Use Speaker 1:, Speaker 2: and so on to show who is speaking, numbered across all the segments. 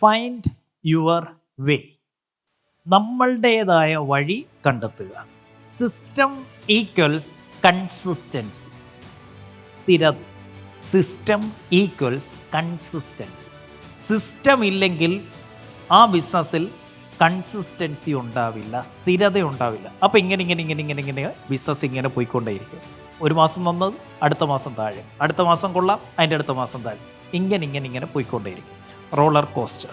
Speaker 1: Find your way നമ്മളുടേതായ വഴി കണ്ടെത്തുക. സിസ്റ്റം ഈക്വൽസ് കൺസിസ്റ്റൻസി സ്ഥിരത. സിസ്റ്റം ഈക്വൽസ് കൺസിസ്റ്റൻസി സിസ്റ്റം ഇല്ലെങ്കിൽ ആ ബിസിനസ്സിൽ കൺസിസ്റ്റൻസി ഉണ്ടാവില്ല സ്ഥിരത ഉണ്ടാവില്ല. അപ്പോൾ ഇങ്ങനെ ഇങ്ങനെ ഇങ്ങനെ ഇങ്ങനെ ഇങ്ങനെ ബിസിനസ് ഇങ്ങനെ പോയിക്കൊണ്ടേയിരിക്കും. ഒരു മാസം വന്നത് അടുത്ത മാസം താഴെ. അടുത്ത മാസം കൊള്ളാം അതിന്റെ അടുത്ത മാസം താഴെ. ഇങ്ങനെ ഇങ്ങനെ ഇങ്ങനെ പോയിക്കൊണ്ടേയിരിക്കും. Roller coaster.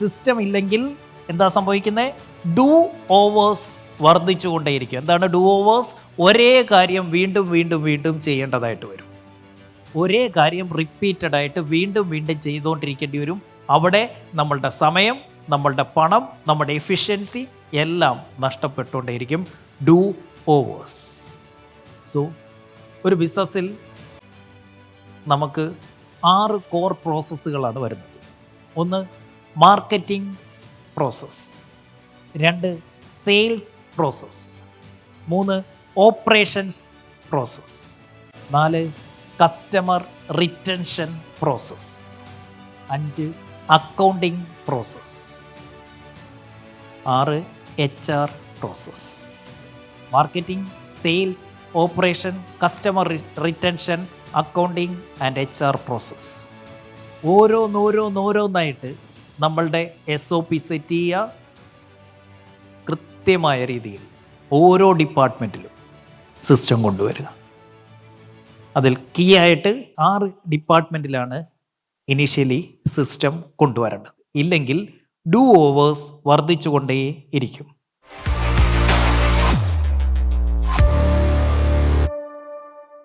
Speaker 1: സിസ്റ്റം ഇല്ലെങ്കിൽ എന്താ സംഭവിക്കുന്നത് ഡു ഓവേഴ്സ് വർദ്ധിച്ചുകൊണ്ടേയിരിക്കും. എന്താണ് ഡു ഓവേഴ്സ്? ഒരേ കാര്യം വീണ്ടും വീണ്ടും വീണ്ടും ചെയ്യേണ്ടതായിട്ട് വരും. ഒരേ കാര്യം റിപ്പീറ്റഡ് ആയിട്ട് വീണ്ടും വീണ്ടും ചെയ്തുകൊണ്ടിരിക്കേണ്ടി വരും. അവിടെ നമ്മളുടെ സമയം നമ്മളുടെ പണം നമ്മുടെ എഫിഷ്യൻസി എല്ലാം നഷ്ടപ്പെട്ടുകൊണ്ടേയിരിക്കും. Do overs. സോ ഒരു ബിസിനസ്സിൽ നമുക്ക് ആറ് കോർ പ്രോസസ്സുകളാണ് വരുന്നത്. ഒന്ന് മാർക്കറ്റിംഗ് പ്രോസസ് രണ്ട് സെയിൽസ് പ്രോസസ് മൂന്ന് ഓപ്പറേഷൻസ് പ്രോസസ് നാല് കസ്റ്റമർ റിറ്റൻഷൻ പ്രോസസ് അഞ്ച് അക്കൗണ്ടിംഗ് പ്രോസസ് ആറ് H R process marketing sales operation customer retention accounting and H R process ഓരോന്നോരോന്നോരോന്നായിട്ട് നമ്മളുടെ എസ് ഒ പി സെറ്റ് ചെയ്യുക കൃത്യമായ രീതിയിൽ ഓരോ ഡിപ്പാർട്ട്മെന്റിലും സിസ്റ്റം കൊണ്ടുവരിക. അതിൽ കീ ആയിട്ട് ആറ് ഡിപ്പാർട്ട്മെന്റിലാണ് ഇനീഷ്യലി സിസ്റ്റം കൊണ്ടുവരേണ്ടത്. ഇല്ലെങ്കിൽ ഡു ഓവേഴ്സ് വർദ്ധിച്ചുകൊണ്ടേ ഇരിക്കും